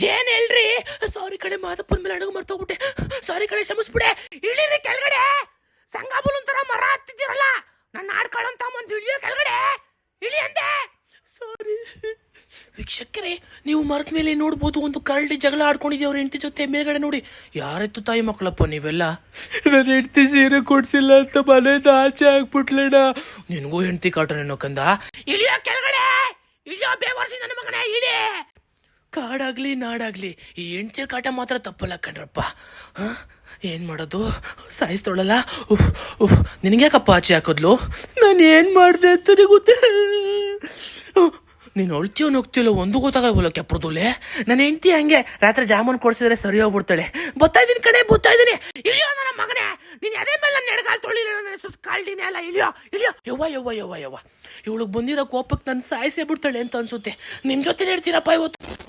ಜೇನ್ ಎಲ್ರಿ? ಸಾರಿ ಕಡೆ ಮಾದಪ್ಪನ ಮೇಲೆ ಅಡುಗೆ ಮರ್ತೋಗ್ಬಿಟ್ಟೆ ಸಾರಿ ಕಡೆ ಕ್ಷಮಿಸ್ಬಿಡೆ. ಇಳಿರಿ ಕೆಳಗಡೆ. ಸಂಗಾಬುಲ್ ಒಂಥರ ಮರ ಹತ್ತಿದ್ದೀರಲ್ಲ? ನನ್ನ ಆಡ್ಕೊಳ್ಳಂತ ಒಂದು ಇಳಿಯೋ ಕೆಳಗಡೆ. ಇಳಿ ಅಂದೆ. ಸಾರಿ. ವೀಕ್ಷಕರೇ ನೀವು ಮರದ ಮೇಲೆ ನೋಡ್ಬೋದು ಒಂದು ಕರಡಿ ಜಗಳ ಆಡ್ಕೊಂಡಿದ್ದೀವಿ ಅವ್ರ ಹೆಂಡತಿ ಜೊತೆ ಮೇಲ್ಗಡೆ ನೋಡಿ. ಯಾರಿತ್ತು ತಾಯಿ ಮಕ್ಕಳಪ್ಪ ನೀವೆಲ್ಲ? ನನ್ನ ಹೆಂಡತಿ ಸೀರೆ ಕೊಡ್ಸಿಲ್ಲ ಅಂತ ಮನೆಯಿಂದ ಆಚೆ ಆಗ್ಬಿಟ್ಲೇಣ ನಿನಗೂ ಹೆಂಡತಿ ಕಾಟ ಕಂದ? ಇಳಿಯೋ ಕೆಳಗಡೆ. ಇಳಿಯೋ ಬೇವರ್ಸಿ ನನ್ನ ಮಗನೇ ಇಳಿ. ಕಾಡಾಗ್ಲಿ, ನಾಡಾಗ್ಲಿ, ಈ ಹೆಂಡ್ತಿರ್ ಕಾಟ ಮಾತ್ರ ತಪ್ಪಲ್ಲ ಕಣ್ರಪ್ಪ? ಏನ್ ಮಾಡೋದು? ಸಾಯಿಸ್ತೊಳಲ್ಲ? ಉಫ್ ಉಫ್, ನಿನಗ್ಯಾಕಪ್ಪ ಆಚೆ ಹಾಕೋದ್ಲು? ನಾನು ಏನ್ ಮಾಡಿದೆ ಅಂತ ಗೊತ್ತೇ ನೀನು ಅಳ್ತೀಯೋ ಹೋಗ್ತೀಯಲ್ಲ ಒಂದು ಗೊತ್ತಾಗಲ್ಲ ಕೆಪ್ರದುಲೆ ನನ್ನ ಹೆಂಡತಿ ಹಂಗೆ ರಾತ್ರಿ ಜಾಮೂನ್ ಕೊಡ್ಸಿದ್ರೆ ಸರಿ ಹೋಗ್ಬಿಡ್ತಾಳೆ. ಬತ್ತಾ ಇದೀನಿ ಕಡೆ ಬತ್ತಾ ಇದೀನಿ ಇಳಿಯೋ ನನ್ನ ಮಗನೇ. ನೀನು ಅದೇ ಮೇಲೆ ನನ್ನ ಎಡಗಾಲ್ ತೊಳಿಲ್ಲ ನನ್ನ ಸುತ್ತ ಅಲ್ಲ. ಇಳಿಯೋ ಇಳಿಯೋ. ಯವ್ವ ಯವ್ವ ಯವ್ವ ಯವ್ವ. ಇವಳಿಗೆ ಬಂದಿರೋ ಕೋಪಕ್ಕೆ ನಾನು ಸಾಯಿಸೇ ಬಿಡ್ತಾಳೆ ಅಂತ ಅನ್ಸುತ್ತೆ. ನಿಮ್ಮ ಜೊತೆ ಇರ್ತೀರಪ್ಪ ಇವತ್ತು.